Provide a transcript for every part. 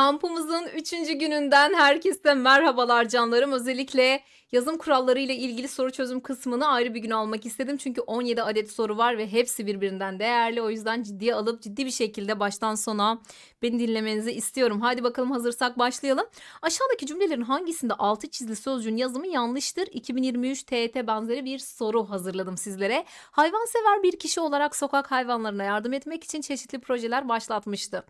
Kampımızın 3. gününden herkese merhabalar canlarım. Özellikle yazım kuralları ile ilgili soru çözüm kısmını ayrı bir gün almak istedim. Çünkü 17 adet soru var ve hepsi birbirinden değerli. O yüzden ciddiye alıp ciddi bir şekilde baştan sona beni dinlemenizi istiyorum. Hadi bakalım hazırsak başlayalım. Aşağıdaki cümlelerin hangisinde altı çizili sözcüğün yazımı yanlıştır? 2023 TET benzeri bir soru hazırladım sizlere. Hayvansever bir kişi olarak sokak hayvanlarına yardım etmek için çeşitli projeler başlatmıştı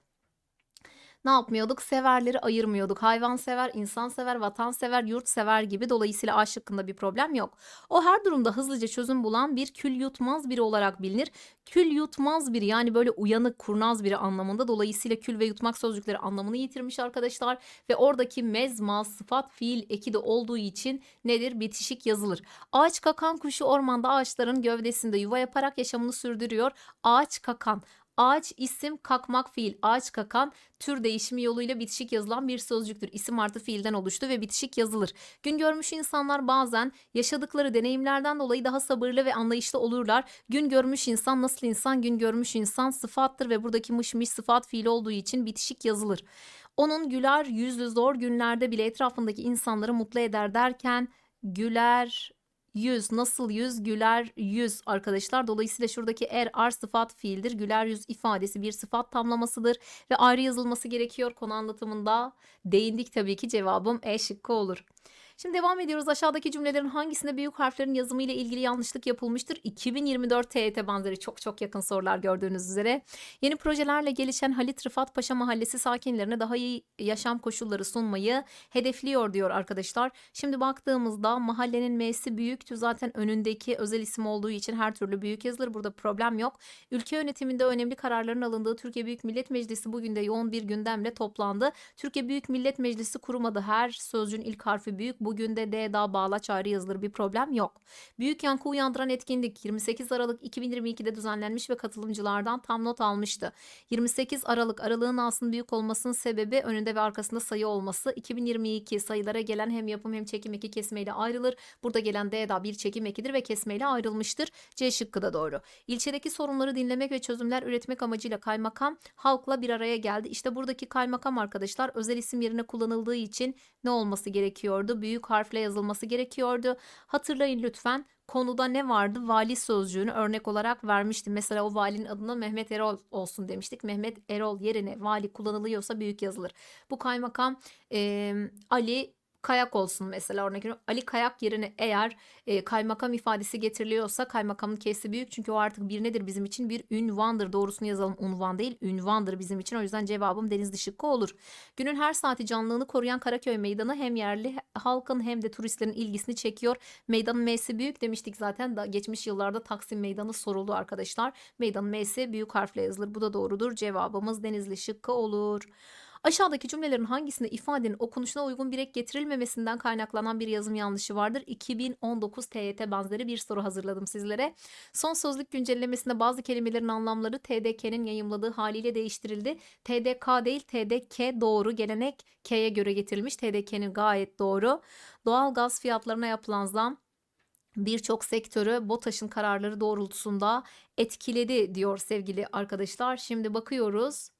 ne yapmıyorduk? Severleri ayırmıyorduk. Hayvansever, insansever, vatansever, yurtsever gibi. Dolayısıyla A şıkkında bir problem yok. O her durumda hızlıca çözüm bulan bir kül yutmaz biri olarak bilinir. Kül yutmaz biri yani böyle uyanık, kurnaz biri anlamında. Dolayısıyla kül ve yutmak sözcükleri anlamını yitirmiş arkadaşlar. Ve oradaki mezma, sıfat, fiil eki de olduğu için nedir? Bitişik yazılır. Ağaç kakan kuşu ormanda ağaçların gövdesinde yuva yaparak yaşamını sürdürüyor. Ağaç kakan. Ağaç isim kakmak fiil. Ağaç kakan tür değişimi yoluyla bitişik yazılan bir sözcüktür. İsim artı fiilden oluştu ve bitişik yazılır. Gün görmüş insanlar bazen yaşadıkları deneyimlerden dolayı daha sabırlı ve anlayışlı olurlar. Gün görmüş insan nasıl insan? Gün görmüş insan sıfattır ve buradaki mışmış sıfat fiil olduğu için bitişik yazılır. Onun güler yüzlü zor günlerde bile etrafındaki insanları mutlu eder derken güler yüz nasıl yüz güler yüz arkadaşlar. Dolayısıyla şuradaki er ar sıfat fiildir. Güler yüz ifadesi bir sıfat tamlamasıdır ve ayrı yazılması gerekiyor konu anlatımında. Değindik tabii ki cevabım E şıkkı olur. Şimdi devam ediyoruz. Aşağıdaki cümlelerin hangisinde büyük harflerin yazımı ile ilgili yanlışlık yapılmıştır? 2024 TYT benzeri çok çok yakın sorular gördüğünüz üzere. Yeni projelerle gelişen Halit Rıfat Paşa Mahallesi sakinlerine daha iyi yaşam koşulları sunmayı hedefliyor diyor arkadaşlar. Şimdi baktığımızda mahallenin M'si büyüktü. Zaten önündeki özel isim olduğu için her türlü büyük yazılır. Burada problem yok. Ülke yönetiminde önemli kararların alındığı Türkiye Büyük Millet Meclisi bugün de yoğun bir gündemle toplandı. Türkiye Büyük Millet Meclisi kurumadı. Her sözcüğün ilk harfi büyük. Bugün de D daha bağlaç ayrı yazılır bir problem yok. Büyük yankı uyandıran etkinlik 28 Aralık 2022'de düzenlenmiş ve katılımcılardan tam not almıştı. 28 Aralık aralığın aslında büyük olmasının sebebi önünde ve arkasında sayı olması. 2022 sayılara gelen hem yapım hem çekim eki kesmeyle ayrılır. Burada gelen D daha bir çekim ekidir ve kesmeyle ayrılmıştır. C şıkkı da doğru. İlçedeki sorunları dinlemek ve çözümler üretmek amacıyla kaymakam halkla bir araya geldi. İşte buradaki kaymakam arkadaşlar özel isim yerine kullanıldığı için ne olması gerekiyordu? Büyük harfle yazılması gerekiyordu. Hatırlayın lütfen konuda ne vardı? Vali sözcüğünü örnek olarak vermiştim. Mesela o valinin adına Mehmet Erol olsun demiştik. Mehmet Erol yerine vali kullanılıyorsa büyük yazılır. Bu kaymakam e, Ali Kayak olsun mesela örnek veriyorum. Ali Kayak yerine eğer e, kaymakam ifadesi getiriliyorsa kaymakamın kesi büyük. Çünkü o artık bir nedir bizim için? Bir ünvandır. Doğrusunu yazalım. Unvan değil ünvandır bizim için. O yüzden cevabım Denizli Şıkkı olur. Günün her saati canlılığını koruyan Karaköy Meydanı hem yerli halkın hem de turistlerin ilgisini çekiyor. Meydanın M'si büyük demiştik zaten. Da, geçmiş yıllarda Taksim Meydanı soruldu arkadaşlar. Meydanın M'si büyük harfle yazılır. Bu da doğrudur. Cevabımız Denizli Şıkkı olur. Aşağıdaki cümlelerin hangisinde ifadenin okunuşuna uygun bir ek getirilmemesinden kaynaklanan bir yazım yanlışı vardır? 2019 TYT benzeri bir soru hazırladım sizlere. Son sözlük güncellemesinde bazı kelimelerin anlamları TDK'nin yayımladığı haliyle değiştirildi. TDK değil TDK doğru. Gelenek K'ye göre getirilmiş. TDK'nin gayet doğru. Doğal gaz fiyatlarına yapılan zam birçok sektörü BOTAŞ'ın kararları doğrultusunda etkiledi diyor sevgili arkadaşlar. Şimdi bakıyoruz.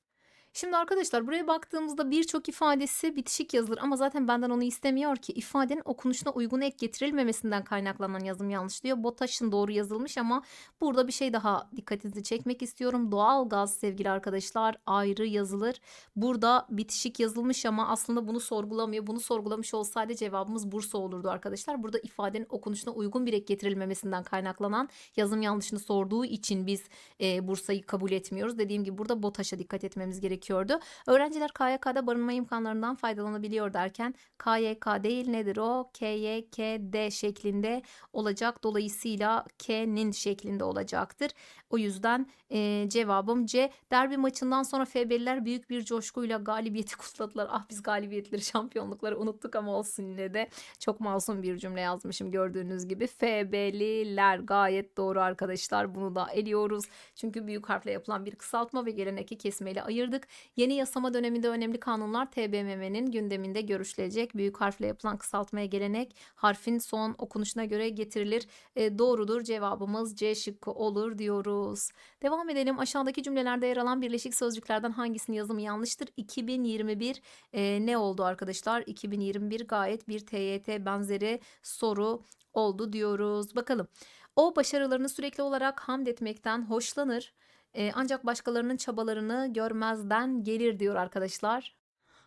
Şimdi arkadaşlar buraya baktığımızda birçok ifadesi bitişik yazılır ama zaten benden onu istemiyor ki ifadenin okunuşuna uygun ek getirilmemesinden kaynaklanan yazım yanlış diyor. BOTAŞ'ın doğru yazılmış ama burada bir şey daha dikkatinizi çekmek istiyorum. Doğal gaz sevgili arkadaşlar ayrı yazılır. Burada bitişik yazılmış ama aslında bunu sorgulamıyor. Bunu sorgulamış olsaydı cevabımız Bursa olurdu arkadaşlar. Burada ifadenin okunuşuna uygun bir ek getirilmemesinden kaynaklanan yazım yanlışını sorduğu için biz e, Bursa'yı kabul etmiyoruz. Dediğim gibi burada BOTAŞ'a dikkat etmemiz gerekiyor gerekiyordu. Öğrenciler KYK'da barınma imkanlarından faydalanabiliyor derken KYK değil nedir o? KYKD şeklinde olacak. Dolayısıyla K'nin şeklinde olacaktır. O yüzden e, cevabım C. Derbi maçından sonra FB'liler büyük bir coşkuyla galibiyeti kutladılar. Ah biz galibiyetleri, şampiyonlukları unuttuk ama olsun yine de çok masum bir cümle yazmışım gördüğünüz gibi. FB'liler gayet doğru arkadaşlar. Bunu da eliyoruz. Çünkü büyük harfle yapılan bir kısaltma ve geleneki kesmeyle ayırdık. Yeni yasama döneminde önemli kanunlar TBMM'nin gündeminde görüşülecek. Büyük harfle yapılan kısaltmaya gelenek harfin son okunuşuna göre getirilir. E, doğrudur cevabımız C şıkkı olur diyoruz. Devam edelim. Aşağıdaki cümlelerde yer alan birleşik sözcüklerden hangisinin yazımı yanlıştır? 2021 e, ne oldu arkadaşlar? 2021 gayet bir TYT benzeri soru oldu diyoruz. Bakalım. O başarılarını sürekli olarak hamd etmekten hoşlanır. E, ancak başkalarının çabalarını görmezden gelir diyor arkadaşlar.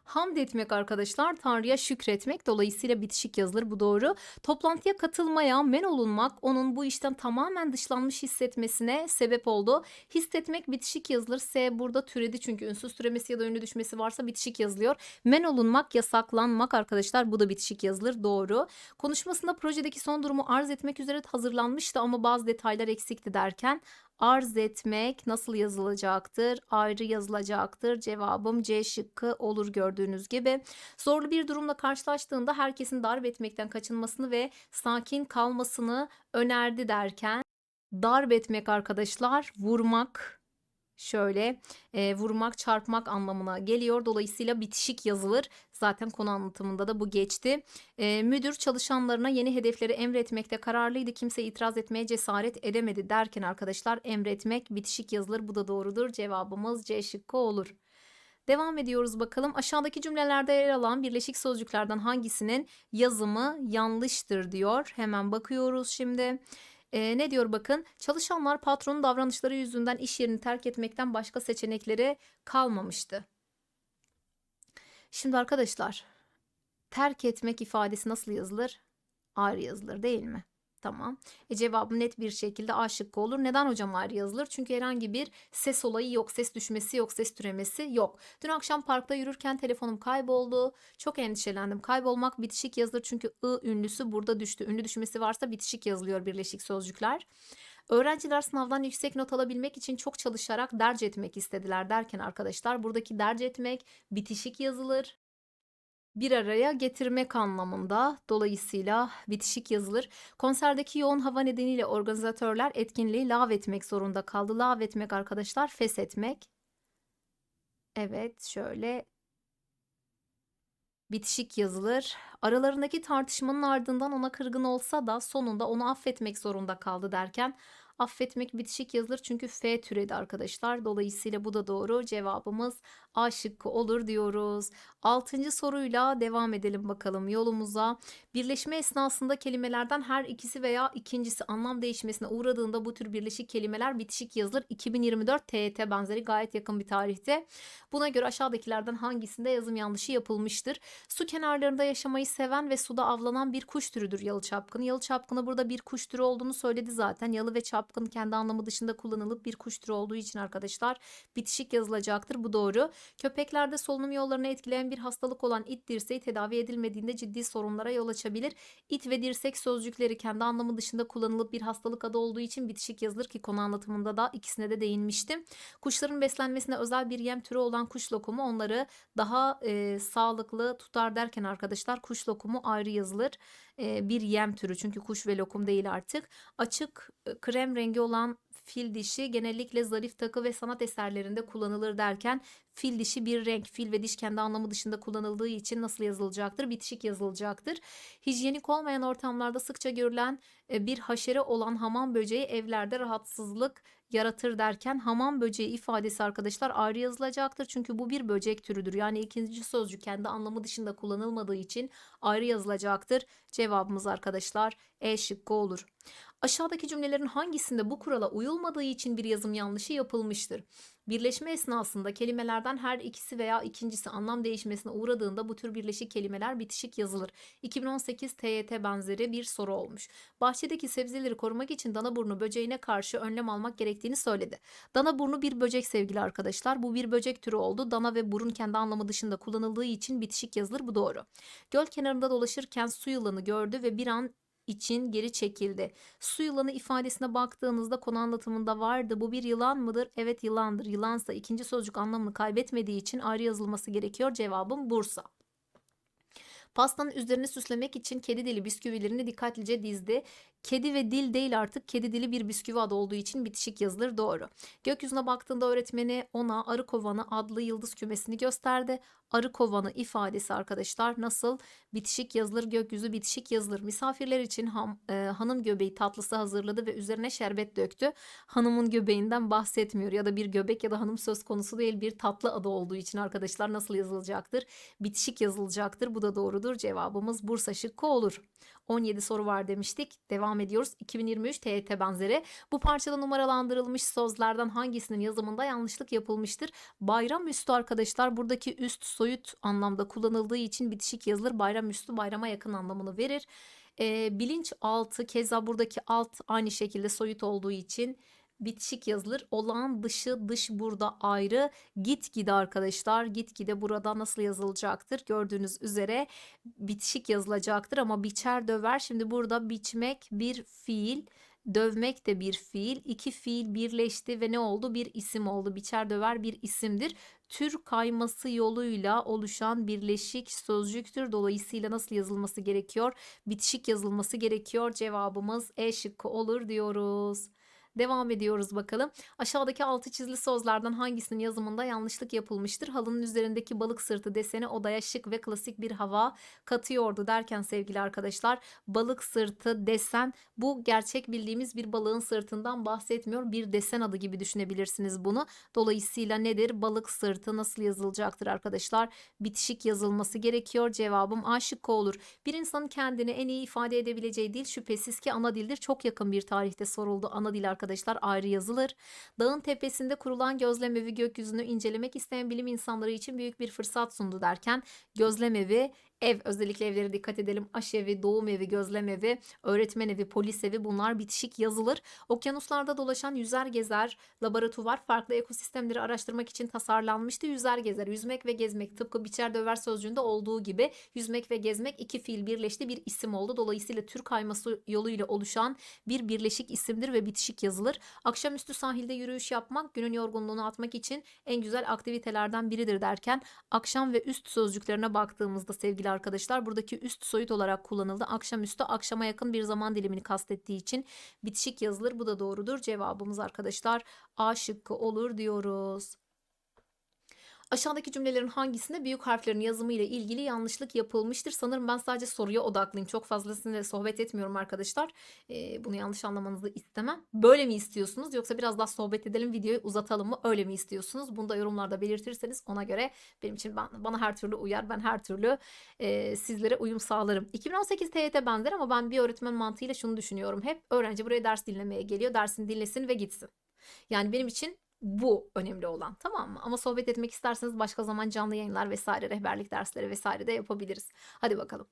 Hamd etmek arkadaşlar Tanrı'ya şükretmek dolayısıyla bitişik yazılır bu doğru. Toplantıya katılmaya men olunmak onun bu işten tamamen dışlanmış hissetmesine sebep oldu. Hissetmek bitişik yazılır. S burada türedi çünkü ünsüz türemesi ya da ünlü düşmesi varsa bitişik yazılıyor. Men olunmak yasaklanmak arkadaşlar bu da bitişik yazılır doğru. Konuşmasında projedeki son durumu arz etmek üzere hazırlanmıştı ama bazı detaylar eksikti derken arz etmek nasıl yazılacaktır? Ayrı yazılacaktır. Cevabım C şıkkı olur gördüğünüz gibi. Zorlu bir durumla karşılaştığında herkesin darp etmekten kaçınmasını ve sakin kalmasını önerdi derken darp etmek arkadaşlar vurmak şöyle e, vurmak çarpmak anlamına geliyor. Dolayısıyla bitişik yazılır. Zaten konu anlatımında da bu geçti. E, müdür çalışanlarına yeni hedefleri emretmekte kararlıydı. Kimse itiraz etmeye cesaret edemedi derken arkadaşlar emretmek bitişik yazılır. Bu da doğrudur. Cevabımız C şıkkı olur. Devam ediyoruz bakalım. Aşağıdaki cümlelerde yer alan birleşik sözcüklerden hangisinin yazımı yanlıştır diyor. Hemen bakıyoruz şimdi. Ee, ne diyor bakın çalışanlar patronun davranışları yüzünden iş yerini terk etmekten başka seçenekleri kalmamıştı. Şimdi arkadaşlar terk etmek ifadesi nasıl yazılır? Ayrı yazılır değil mi? Tamam. E cevabım net bir şekilde A şıkkı olur. Neden hocam ayrı yazılır? Çünkü herhangi bir ses olayı yok, ses düşmesi yok, ses türemesi yok. Dün akşam parkta yürürken telefonum kayboldu. Çok endişelendim. Kaybolmak bitişik yazılır çünkü ı ünlüsü burada düştü. Ünlü düşmesi varsa bitişik yazılıyor birleşik sözcükler. Öğrenciler sınavdan yüksek not alabilmek için çok çalışarak derc etmek istediler derken arkadaşlar buradaki derc etmek bitişik yazılır bir araya getirmek anlamında dolayısıyla bitişik yazılır. Konserdeki yoğun hava nedeniyle organizatörler etkinliği lağvetmek zorunda kaldı. Lağvetmek arkadaşlar feshetmek. Evet şöyle bitişik yazılır. Aralarındaki tartışmanın ardından ona kırgın olsa da sonunda onu affetmek zorunda kaldı derken affetmek bitişik yazılır çünkü F türedi arkadaşlar. Dolayısıyla bu da doğru. Cevabımız A şıkkı olur diyoruz. Altıncı soruyla devam edelim bakalım yolumuza. Birleşme esnasında kelimelerden her ikisi veya ikincisi anlam değişmesine uğradığında bu tür birleşik kelimeler bitişik yazılır. 2024 TYT benzeri gayet yakın bir tarihte. Buna göre aşağıdakilerden hangisinde yazım yanlışı yapılmıştır? Su kenarlarında yaşamayı seven ve suda avlanan bir kuş türüdür yalı çapkını. Yalı çapkını burada bir kuş türü olduğunu söyledi zaten. Yalı ve çapkın kendi anlamı dışında kullanılıp bir kuş türü olduğu için arkadaşlar bitişik yazılacaktır. Bu doğru. Köpeklerde solunum yollarını etkileyen bir hastalık olan it dirseği tedavi edilmediğinde ciddi sorunlara yol açabilir. İt ve dirsek sözcükleri kendi anlamı dışında kullanılıp bir hastalık adı olduğu için bitişik yazılır ki konu anlatımında da ikisine de değinmiştim. Kuşların beslenmesine özel bir yem türü olan kuş lokumu onları daha e, sağlıklı tutar derken arkadaşlar kuş lokumu ayrı yazılır. Bir yem türü çünkü kuş ve lokum değil artık. Açık e, krem rengi olan fil dişi genellikle zarif takı ve sanat eserlerinde kullanılır derken fil dişi bir renk. Fil ve diş kendi anlamı dışında kullanıldığı için nasıl yazılacaktır? Bitişik yazılacaktır. Hijyenik olmayan ortamlarda sıkça görülen e, bir haşere olan hamam böceği evlerde rahatsızlık yaratır derken hamam böceği ifadesi arkadaşlar ayrı yazılacaktır. Çünkü bu bir böcek türüdür. Yani ikinci sözcük kendi anlamı dışında kullanılmadığı için ayrı yazılacaktır. Cevabımız arkadaşlar E şıkkı olur. Aşağıdaki cümlelerin hangisinde bu kurala uyulmadığı için bir yazım yanlışı yapılmıştır? Birleşme esnasında kelimelerden her ikisi veya ikincisi anlam değişmesine uğradığında bu tür birleşik kelimeler bitişik yazılır. 2018 TYT benzeri bir soru olmuş. Bahçedeki sebzeleri korumak için dana burnu böceğine karşı önlem almak gerektiğini söyledi. Dana burnu bir böcek sevgili arkadaşlar. Bu bir böcek türü oldu. Dana ve burun kendi anlamı dışında kullanıldığı için bitişik yazılır. Bu doğru. Göl kenarında dolaşırken su yılanı gördü ve bir an için geri çekildi. Su yılanı ifadesine baktığınızda konu anlatımında vardı. Bu bir yılan mıdır? Evet yılandır. Yılansa ikinci sözcük anlamını kaybetmediği için ayrı yazılması gerekiyor. Cevabım Bursa. Pastanın üzerini süslemek için kedi dili bisküvilerini dikkatlice dizdi. Kedi ve dil değil artık kedi dili bir bisküvi adı olduğu için bitişik yazılır doğru. Gökyüzüne baktığında öğretmeni ona arı kovanı adlı yıldız kümesini gösterdi. Arı kovanı ifadesi arkadaşlar nasıl bitişik yazılır gökyüzü bitişik yazılır. Misafirler için ham, e, hanım göbeği tatlısı hazırladı ve üzerine şerbet döktü. Hanımın göbeğinden bahsetmiyor ya da bir göbek ya da hanım söz konusu değil bir tatlı adı olduğu için arkadaşlar nasıl yazılacaktır? Bitişik yazılacaktır. Bu da doğrudur. Cevabımız Bursa şıkkı olur. 17 soru var demiştik. Devam ediyoruz. 2023 TYT benzeri. Bu parçada numaralandırılmış sözlerden hangisinin yazımında yanlışlık yapılmıştır? Bayram üstü arkadaşlar buradaki üst soyut anlamda kullanıldığı için bitişik yazılır. Bayram üstü bayrama yakın anlamını verir. E, bilinç altı keza buradaki alt aynı şekilde soyut olduğu için bitişik yazılır. Olağan dışı dış burada ayrı. Gitgide arkadaşlar gitgide burada nasıl yazılacaktır? Gördüğünüz üzere bitişik yazılacaktır ama biçer döver. Şimdi burada biçmek bir fiil. Dövmek de bir fiil. İki fiil birleşti ve ne oldu? Bir isim oldu. Biçer döver bir isimdir. Tür kayması yoluyla oluşan birleşik sözcüktür. Dolayısıyla nasıl yazılması gerekiyor? Bitişik yazılması gerekiyor. Cevabımız E şıkkı olur diyoruz. Devam ediyoruz bakalım. Aşağıdaki altı çizili sözlerden hangisinin yazımında yanlışlık yapılmıştır? Halının üzerindeki balık sırtı deseni odaya şık ve klasik bir hava katıyordu derken sevgili arkadaşlar balık sırtı desen bu gerçek bildiğimiz bir balığın sırtından bahsetmiyor. Bir desen adı gibi düşünebilirsiniz bunu. Dolayısıyla nedir? Balık sırtı nasıl yazılacaktır arkadaşlar? Bitişik yazılması gerekiyor. Cevabım A şıkkı olur. Bir insanın kendini en iyi ifade edebileceği dil şüphesiz ki ana dildir. Çok yakın bir tarihte soruldu. Ana dil arkadaşlar ayrı yazılır. Dağın tepesinde kurulan gözlemevi gökyüzünü incelemek isteyen bilim insanları için büyük bir fırsat sundu derken gözlemevi ev özellikle evlere dikkat edelim. Aşevi, doğum evi, gözlem evi, öğretmen evi, polis evi bunlar bitişik yazılır. Okyanuslarda dolaşan yüzer gezer laboratuvar farklı ekosistemleri araştırmak için tasarlanmıştı. Yüzer gezer, yüzmek ve gezmek tıpkı biçer döver sözcüğünde olduğu gibi yüzmek ve gezmek iki fiil birleşti bir isim oldu. Dolayısıyla tür kayması yoluyla oluşan bir birleşik isimdir ve bitişik yazılır. Akşamüstü sahilde yürüyüş yapmak günün yorgunluğunu atmak için en güzel aktivitelerden biridir derken akşam ve üst sözcüklerine baktığımızda sevgili arkadaşlar buradaki üst soyut olarak kullanıldı. Akşamüstü akşama yakın bir zaman dilimini kastettiği için bitişik yazılır. Bu da doğrudur. Cevabımız arkadaşlar A şıkkı olur diyoruz. Aşağıdaki cümlelerin hangisinde büyük harflerin yazımı ile ilgili yanlışlık yapılmıştır? Sanırım ben sadece soruya odaklıyım. Çok fazlasıyla sohbet etmiyorum arkadaşlar. Ee, bunu yanlış anlamanızı istemem. Böyle mi istiyorsunuz yoksa biraz daha sohbet edelim videoyu uzatalım mı? Öyle mi istiyorsunuz? Bunu da yorumlarda belirtirseniz ona göre benim için ben, bana her türlü uyar. Ben her türlü e, sizlere uyum sağlarım. 2018 TYT benzer ama ben bir öğretmen mantığıyla şunu düşünüyorum. Hep öğrenci buraya ders dinlemeye geliyor. Dersini dinlesin ve gitsin. Yani benim için bu önemli olan tamam mı? Ama sohbet etmek isterseniz başka zaman canlı yayınlar vesaire rehberlik dersleri vesaire de yapabiliriz. Hadi bakalım.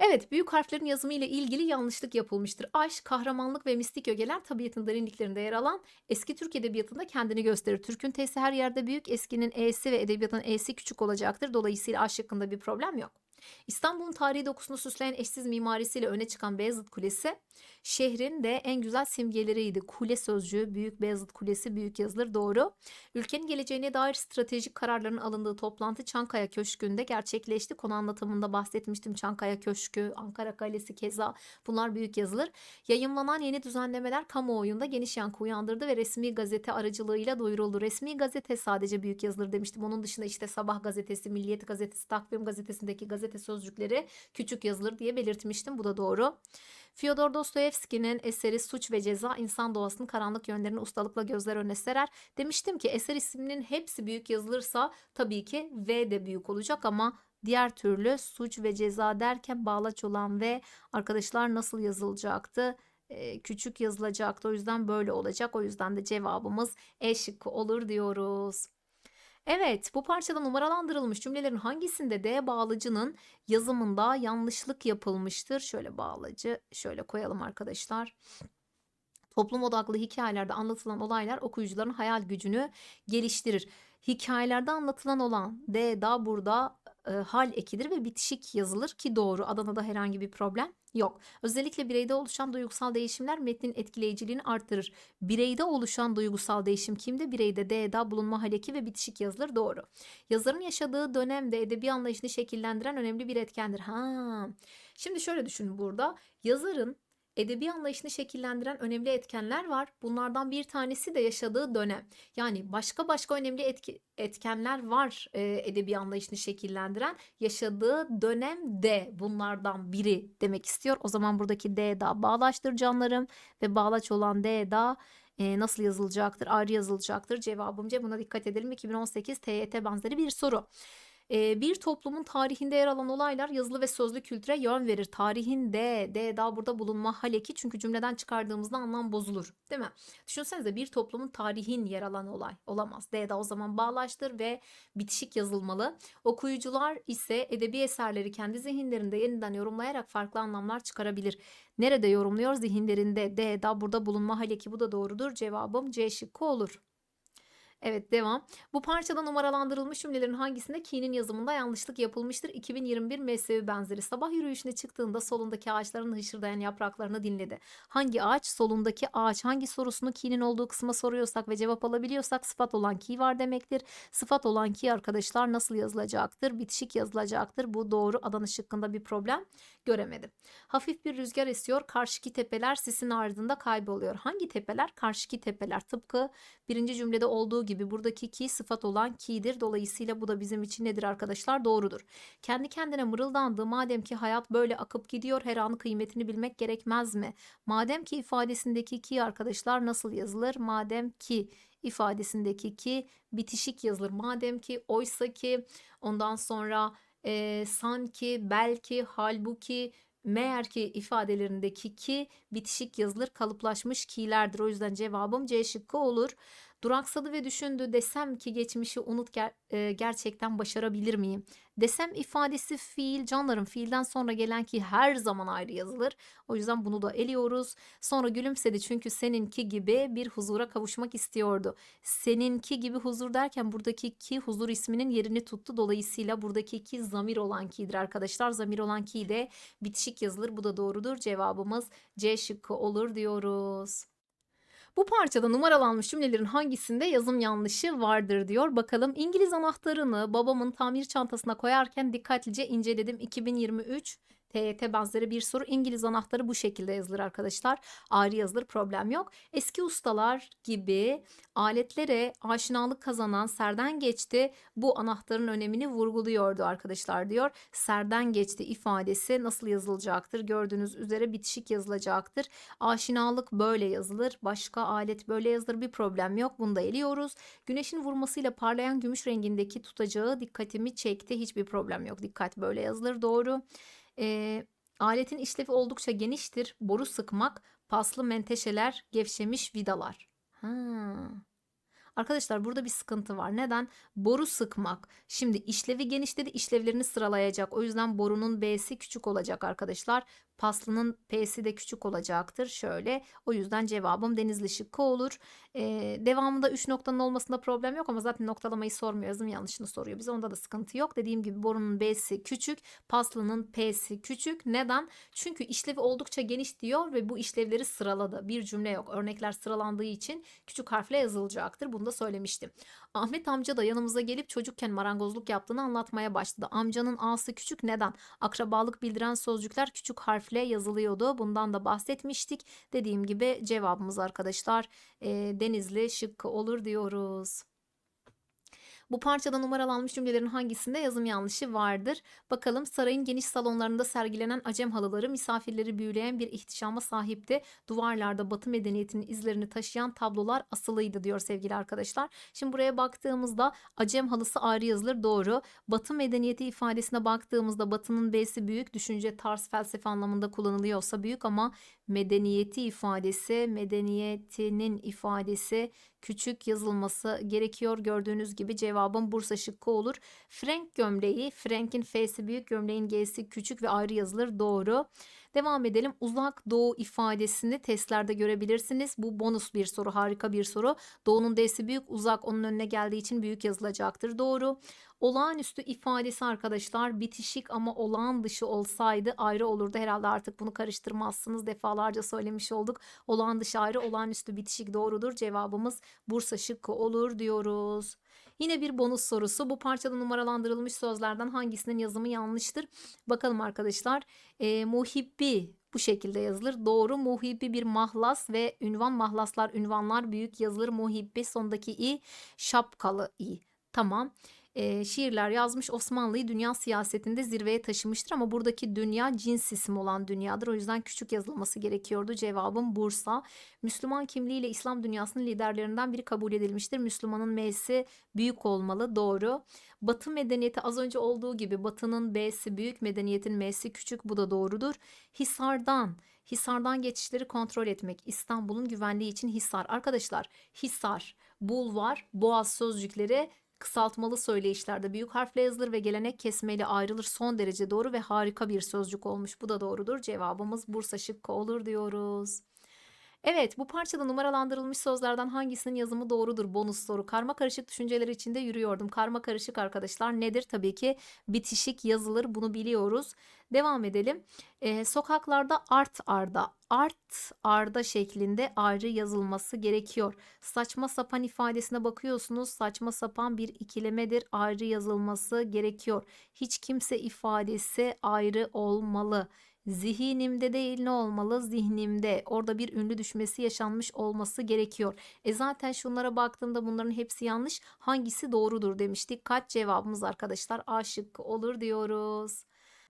Evet, büyük harflerin yazımı ile ilgili yanlışlık yapılmıştır. Aşk, kahramanlık ve mistik ögeler tabiatın derinliklerinde yer alan eski Türk edebiyatında kendini gösterir. Türk'ün T'si her yerde büyük, eskinin E'si ve edebiyatın E'si küçük olacaktır. Dolayısıyla aşk hakkında bir problem yok. İstanbul'un tarihi dokusunu süsleyen eşsiz mimarisiyle öne çıkan Beyazıt Kulesi şehrin de en güzel simgeleriydi. Kule sözcüğü Büyük Beyazıt Kulesi büyük yazılır doğru. Ülkenin geleceğine dair stratejik kararların alındığı toplantı Çankaya Köşkü'nde gerçekleşti. Konu anlatımında bahsetmiştim. Çankaya Köşkü, Ankara Kalesi keza bunlar büyük yazılır. Yayınlanan yeni düzenlemeler kamuoyunda geniş yankı uyandırdı ve resmi gazete aracılığıyla duyuruldu. Resmi gazete sadece büyük yazılır demiştim. Onun dışında işte Sabah gazetesi, Milliyet gazetesi, Takvim gazetesindeki gazete sözcükleri küçük yazılır diye belirtmiştim. Bu da doğru. Fyodor Dostoyevski'nin eseri Suç ve Ceza insan doğasının karanlık yönlerini ustalıkla gözler önüne serer. Demiştim ki eser isminin hepsi büyük yazılırsa tabii ki V de büyük olacak ama diğer türlü suç ve ceza derken bağlaç olan V arkadaşlar nasıl yazılacaktı? Ee, küçük yazılacaktı. O yüzden böyle olacak. O yüzden de cevabımız E şıkkı olur diyoruz. Evet, bu parçada numaralandırılmış cümlelerin hangisinde D bağlacının yazımında yanlışlık yapılmıştır? Şöyle bağlacı şöyle koyalım arkadaşlar. Toplum odaklı hikayelerde anlatılan olaylar okuyucuların hayal gücünü geliştirir. Hikayelerde anlatılan olan D da burada e, hal ekidir ve bitişik yazılır ki doğru. Adana'da herhangi bir problem yok. Özellikle bireyde oluşan duygusal değişimler metnin etkileyiciliğini arttırır. Bireyde oluşan duygusal değişim kimde? Bireyde D, eda, bulunma hal eki ve bitişik yazılır doğru. Yazarın yaşadığı dönemde edebi anlayışını şekillendiren önemli bir etkendir. Ha. Şimdi şöyle düşünün burada. Yazarın edebi anlayışını şekillendiren önemli etkenler var. Bunlardan bir tanesi de yaşadığı dönem. Yani başka başka önemli etki, etkenler var e, edebi anlayışını şekillendiren. Yaşadığı dönemde bunlardan biri demek istiyor. O zaman buradaki D da bağlaçtır canlarım ve bağlaç olan D da e, nasıl yazılacaktır? Ayrı yazılacaktır. Cevabım C. Buna dikkat edelim. 2018 TYT benzeri bir soru. E, bir toplumun tarihinde yer alan olaylar yazılı ve sözlü kültüre yön verir. Tarihinde, D daha burada bulunma haleki çünkü cümleden çıkardığımızda anlam bozulur. Değil mi? Düşünsenize bir toplumun tarihin yer alan olay olamaz. D da o zaman bağlaçtır ve bitişik yazılmalı. Okuyucular ise edebi eserleri kendi zihinlerinde yeniden yorumlayarak farklı anlamlar çıkarabilir. Nerede yorumluyor? Zihinlerinde. D da burada bulunma haleki bu da doğrudur. Cevabım C şıkkı olur. Evet devam. Bu parçada numaralandırılmış cümlelerin hangisinde ki'nin yazımında yanlışlık yapılmıştır? 2021 mesleği benzeri. Sabah yürüyüşüne çıktığında solundaki ağaçların hışırdayan yapraklarını dinledi. Hangi ağaç? Solundaki ağaç. Hangi sorusunu ki'nin olduğu kısma soruyorsak ve cevap alabiliyorsak sıfat olan ki var demektir. Sıfat olan ki arkadaşlar nasıl yazılacaktır? Bitişik yazılacaktır. Bu doğru. Adana şıkkında bir problem göremedim. Hafif bir rüzgar esiyor. Karşıki tepeler sisin ardında kayboluyor. Hangi tepeler? Karşıki tepeler. Tıpkı birinci cümlede olduğu gibi buradaki ki sıfat olan ki'dir. Dolayısıyla bu da bizim için nedir arkadaşlar? Doğrudur. Kendi kendine mırıldandı. Madem ki hayat böyle akıp gidiyor her an kıymetini bilmek gerekmez mi? Madem ki ifadesindeki ki arkadaşlar nasıl yazılır? Madem ki ifadesindeki ki bitişik yazılır. Madem ki oysa ki ondan sonra e, sanki, belki, halbuki, meğer ki ifadelerindeki ki bitişik yazılır kalıplaşmış ki'lerdir. O yüzden cevabım C şıkkı olur. Duraksadı ve düşündü desem ki geçmişi unut ger- e, gerçekten başarabilir miyim? Desem ifadesi fiil canlarım fiilden sonra gelen ki her zaman ayrı yazılır. O yüzden bunu da eliyoruz. Sonra gülümsedi çünkü seninki gibi bir huzura kavuşmak istiyordu. Seninki gibi huzur derken buradaki ki huzur isminin yerini tuttu. Dolayısıyla buradaki ki zamir olan ki'dir arkadaşlar. Zamir olan ki de bitişik yazılır. Bu da doğrudur. Cevabımız C şıkkı olur diyoruz. Bu parçada numaralanmış cümlelerin hangisinde yazım yanlışı vardır diyor. Bakalım İngiliz anahtarını babamın tamir çantasına koyarken dikkatlice inceledim. 2023 TYT benzeri bir soru. İngiliz anahtarı bu şekilde yazılır arkadaşlar. Ayrı yazılır problem yok. Eski ustalar gibi aletlere aşinalık kazanan Serden geçti bu anahtarın önemini vurguluyordu arkadaşlar diyor. Serden geçti ifadesi nasıl yazılacaktır? Gördüğünüz üzere bitişik yazılacaktır. Aşinalık böyle yazılır. Başka alet böyle yazılır. Bir problem yok. Bunu da eliyoruz. Güneşin vurmasıyla parlayan gümüş rengindeki tutacağı dikkatimi çekti. Hiçbir problem yok. Dikkat böyle yazılır. Doğru. E, aletin işlevi oldukça geniştir. Boru sıkmak, paslı menteşeler, gevşemiş vidalar. Ha. Arkadaşlar burada bir sıkıntı var. Neden? Boru sıkmak. Şimdi işlevi geniş dedi işlevlerini sıralayacak. O yüzden borunun B'si küçük olacak arkadaşlar. Paslının P'si de küçük olacaktır. Şöyle. O yüzden cevabım Denizli şıkkı olur. Ee, devamında 3 noktanın olmasında problem yok ama zaten noktalamayı sormuyor. Yazım yanlışını soruyor. Bize onda da sıkıntı yok. Dediğim gibi borunun B'si küçük. Paslının P'si küçük. Neden? Çünkü işlevi oldukça geniş diyor ve bu işlevleri sıraladı. Bir cümle yok. Örnekler sıralandığı için küçük harfle yazılacaktır. Bunu da söylemiştim. Ahmet amca da yanımıza gelip çocukken marangozluk yaptığını anlatmaya başladı. Amcanın A'sı küçük neden? Akrabalık bildiren sözcükler küçük harfle yazılıyordu. Bundan da bahsetmiştik. Dediğim gibi cevabımız arkadaşlar e, Denizli şıkkı olur diyoruz. Bu parçada numaralanmış cümlelerin hangisinde yazım yanlışı vardır? Bakalım sarayın geniş salonlarında sergilenen acem halıları misafirleri büyüleyen bir ihtişama sahipti. Duvarlarda batı medeniyetinin izlerini taşıyan tablolar asılıydı diyor sevgili arkadaşlar. Şimdi buraya baktığımızda acem halısı ayrı yazılır doğru. Batı medeniyeti ifadesine baktığımızda batının B'si büyük düşünce tarz felsefe anlamında kullanılıyorsa büyük ama medeniyeti ifadesi medeniyetinin ifadesi küçük yazılması gerekiyor. Gördüğünüz gibi cevabım Bursa şıkkı olur. Frank gömleği, Frank'in F'si büyük, gömleğin G'si küçük ve ayrı yazılır. Doğru. Devam edelim. Uzak doğu ifadesini testlerde görebilirsiniz. Bu bonus bir soru, harika bir soru. Doğunun D'si büyük, uzak onun önüne geldiği için büyük yazılacaktır. Doğru. Olağanüstü ifadesi arkadaşlar bitişik ama olağan dışı olsaydı ayrı olurdu. Herhalde artık bunu karıştırmazsınız. Defalarca söylemiş olduk. Olağan dışı ayrı, olağanüstü bitişik doğrudur. Cevabımız Bursa şıkkı olur diyoruz. Yine bir bonus sorusu. Bu parçada numaralandırılmış sözlerden hangisinin yazımı yanlıştır? Bakalım arkadaşlar. E, muhibbi bu şekilde yazılır. Doğru muhibbi bir mahlas ve ünvan mahlaslar ünvanlar büyük yazılır. Muhibbi sondaki i şapkalı i. Tamam. E, şiirler yazmış Osmanlı'yı dünya siyasetinde zirveye taşımıştır ama buradaki dünya cins isim olan dünyadır. O yüzden küçük yazılması gerekiyordu. Cevabım Bursa. Müslüman kimliğiyle İslam dünyasının liderlerinden biri kabul edilmiştir. Müslümanın M'si büyük olmalı. Doğru. Batı medeniyeti az önce olduğu gibi Batı'nın B'si büyük, medeniyetin M'si küçük. Bu da doğrudur. Hisar'dan Hisar'dan geçişleri kontrol etmek. İstanbul'un güvenliği için Hisar. Arkadaşlar Hisar, Bulvar, Boğaz sözcükleri kısaltmalı söyleyişlerde büyük harfle yazılır ve gelenek kesmeyle ayrılır. Son derece doğru ve harika bir sözcük olmuş. Bu da doğrudur. Cevabımız Bursa şıkkı olur diyoruz. Evet bu parçada numaralandırılmış sözlerden hangisinin yazımı doğrudur? Bonus soru. Karma karışık düşünceler içinde yürüyordum. Karma karışık arkadaşlar nedir? Tabii ki bitişik yazılır. Bunu biliyoruz. Devam edelim. Ee, sokaklarda art arda, art arda şeklinde ayrı yazılması gerekiyor. Saçma sapan ifadesine bakıyorsunuz. Saçma sapan bir ikilemedir. Ayrı yazılması gerekiyor. Hiç kimse ifadesi ayrı olmalı. Zihinimde değil ne olmalı? Zihnimde. Orada bir ünlü düşmesi yaşanmış olması gerekiyor. E zaten şunlara baktığımda bunların hepsi yanlış. Hangisi doğrudur demiştik. Kaç cevabımız arkadaşlar A şıkkı olur diyoruz.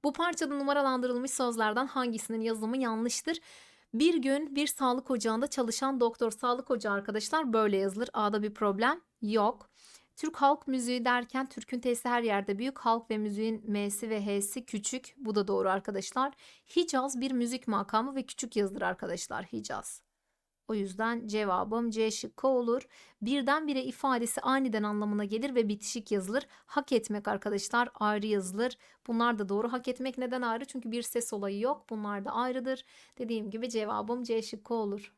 Bu parçada numaralandırılmış sözlerden hangisinin yazımı yanlıştır? Bir gün bir sağlık ocağında çalışan doktor sağlık ocağı arkadaşlar böyle yazılır. A'da bir problem yok. Türk halk müziği derken Türk'ün T'si her yerde büyük, halk ve müziğin M'si ve H'si küçük. Bu da doğru arkadaşlar. Hicaz bir müzik makamı ve küçük yazılır arkadaşlar Hicaz. O yüzden cevabım C şıkkı olur. Birdenbire ifadesi aniden anlamına gelir ve bitişik yazılır. Hak etmek arkadaşlar ayrı yazılır. Bunlar da doğru. Hak etmek neden ayrı? Çünkü bir ses olayı yok. Bunlar da ayrıdır. Dediğim gibi cevabım C şıkkı olur.